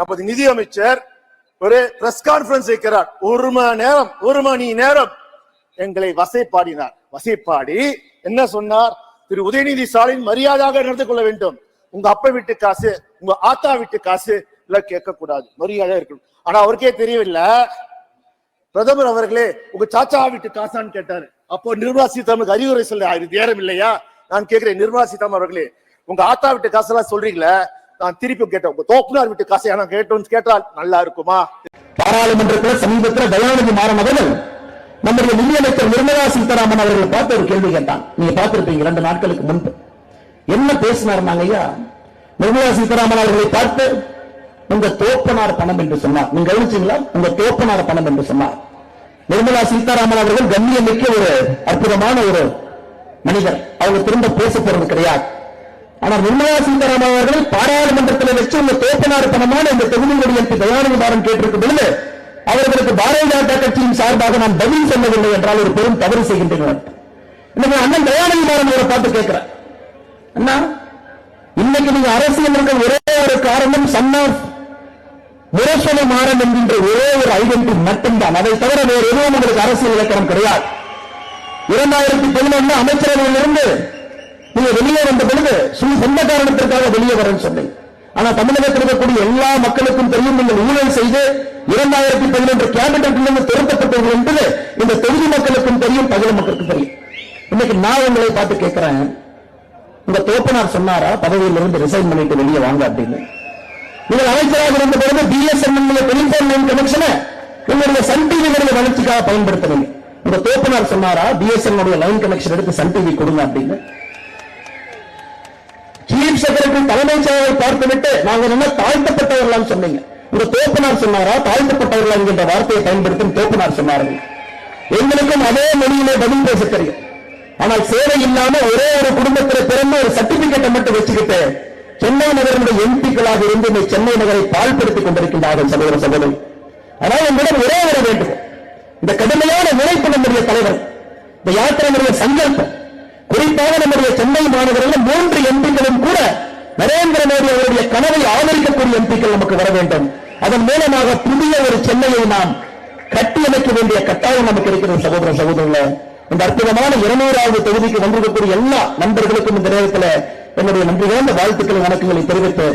நமது நிதியமைச்சர் ஒரு பிரஸ் கான்பரன்ஸ் வைக்கிறார். ஒரு மணி நேரம் ஒரு மணி நேரம். எங்களை வசைப்பாடினார். வசைப்பாடி என்ன சொன்னார்? திரு உதயநிதி ஸ்டாலின் மரியாதையாக நடந்து கொள்ள வேண்டும். உங்க அப்பா வீட்டு காசு உங்க ஆத்தா வீட்டு காசு எல்லாம் கேட்கக்கூடாது. மரியாதை இருக்கணும். ஆனா அவருக்கே தெரியவில்லை. பிரதமர் அவர்களே உங்க சாச்சா வீட்டு காசான்னு கேட்டாரு. அப்போ நிர்மலா சீதாராமனுக்கு அறிவுரை சொல்ல இது நேரம் இல்லையா? நான் கேட்கிறேன். நிர்மலா சீதாராமன் அவர்களே உங்க ஆத்தா வீட்டு காசெல்லாம் சொல்றீங்களே? நான் திருப்பி கேட்டேன் உங்க தோப்புனார் விட்டு காசை நான் கேட்டோம்னு கேட்டால் நல்லா இருக்குமா? பாராளுமன்றத்தில் சமீபத்தில் தயாநிதி மாறன் அவர்கள் நம்முடைய நிதியமைச்சர் நிர்மலா சீதாராமன் அவர்களை பார்த்து ஒரு கேள்வி கேட்டான். நீங்க பார்த்திருப்பீங்க இரண்டு நாட்களுக்கு முன்பு. என்ன பேசினார் நாங்க ஐயா நிர்மலா சீதாராமன் அவர்களை பார்த்து உங்க தோப்பனார் பணம் என்று சொன்னார். நீங்க கவனிச்சீங்களா? உங்க தோப்பனார் பணம் என்று சொன்னார். நிர்மலா சீதாராமன் அவர்கள் கண்ணியமிக்க ஒரு அற்புதமான ஒரு மனிதர். அவங்க திரும்ப பேச போறது கிடையாது. ஆனால் நிர்மலா சீதாராமன் அவர்கள் பாராளுமன்றத்தில் வச்சு உங்க தோப்பனார் பணமான இந்த தொகுதியுடைய எம்பி தயானகுமாரன் கேட்டிருக்கும் பொழுது அவர்களுக்கு பாரதிய ஜனதா கட்சியின் சார்பாக நான் பதில் சொல்லவில்லை என்றால் ஒரு பெரும் தவறு செய்கின்றனர் இன்னைக்கு அண்ணன் தயானகுமாரன் அவரை பார்த்து கேட்கிறேன் அண்ணா இன்னைக்கு நீங்க அரசியல் இருக்க ஒரே ஒரு காரணம் சன்னா முரசொலி மாறன் என்கின்ற ஒரே ஒரு ஐடென்டி மட்டும்தான். அதை தவிர வேறு எதுவும் உங்களுக்கு அரசியல் இலக்கணம் கிடையாது. இரண்டாயிரத்தி பதினொன்று அமைச்சரவையில் இருந்து நீங்க வெளியே வந்த பொழுது சொந்த காரணத்திற்காக வெளியே வரேன்னு சொன்னேன். ஆனா தமிழகத்தில் இருக்கக்கூடிய எல்லா மக்களுக்கும் தெரியும் நீங்கள் ஊழல் செய்து இரண்டாயிரத்தி பதினொன்று கேபினட்டிலிருந்து திறக்கப்பட்டவர்கள் என்பது இந்த தொகுதி மக்களுக்கும் தெரியும் பகல மக்களுக்கும் தெரியும். இன்னைக்கு நான் உங்களை பார்த்து கேட்கிறேன். உங்க தோப்பனார் சொன்னாரா பதவியிலிருந்து ரிசைன் பண்ணிட்டு வெளியே வாங்க அப்படின்னு. நீங்கள் அமைச்சராக இருந்த பொழுது பிஎஸ்என்எல் டெலிபோன் லைன் கனெக்ஷனை உங்களுடைய சன் டிவிகளுடைய வளர்ச்சிக்காக பயன்படுத்தணும் உங்க தோப்பனார் சொன்னாரா பிஎஸ்என்எல் லைன் கனெக்ஷன் எடுத்து சன் டிவி கொடுங்க அப்படின்னு. செக்ரட்டரி தலைமைச் செயலரை பார்த்துவிட்டு நாங்க என்ன தாழ்த்தப்பட்டவர்களாம் சொன்னீங்க? இந்த தோப்பனார் சொன்னாரா? தாழ்த்தப்பட்டவர்களா என்கின்ற வார்த்தையை பயன்படுத்தும் தோப்பனார் சொன்னார்கள். எங்களுக்கும் அதே மொழியிலே பதில் பேச தெரியும் ஆனால் சேவை இல்லாம ஒரே ஒரு குடும்பத்தில் பிறந்த ஒரு சர்டிபிகேட்டை மட்டும் வச்சுக்கிட்டு சென்னை நகரனுடைய எம்பிக்களாக இருந்து இந்த சென்னை நகரை பால்படுத்திக் கொண்டிருக்கின்றார்கள் சகோதர சகோதரி. ஆனால் எங்களிடம் ஒரே ஒரு வேண்டுகோள். இந்த கடுமையான நிலைப்பு நம்முடைய தலைவர் இந்த யாத்திரையினுடைய சங்கல்பம் குறிப்பாக நம்முடைய சென்னை மாநகரில் மூன்று எம்பிகளும் கூட நரேந்திர மோடி அவருடைய கனவை ஆதரிக்கக்கூடிய எம்பிக்கள் நமக்கு வர வேண்டும். அதன் மூலமாக புதிய ஒரு சென்னையை நாம் கட்டியமைக்க வேண்டிய கட்டாயம் நமக்கு இருக்கிறது சகோதர சகோதரர்களே இந்த அற்புதமான இருநூறாவது தொகுதிக்கு வந்திருக்கக்கூடிய எல்லா நண்பர்களுக்கும் இந்த நேரத்தில் என்னுடைய நன்றி வாழ்த்துக்களை வணக்கங்களை தெரிவித்து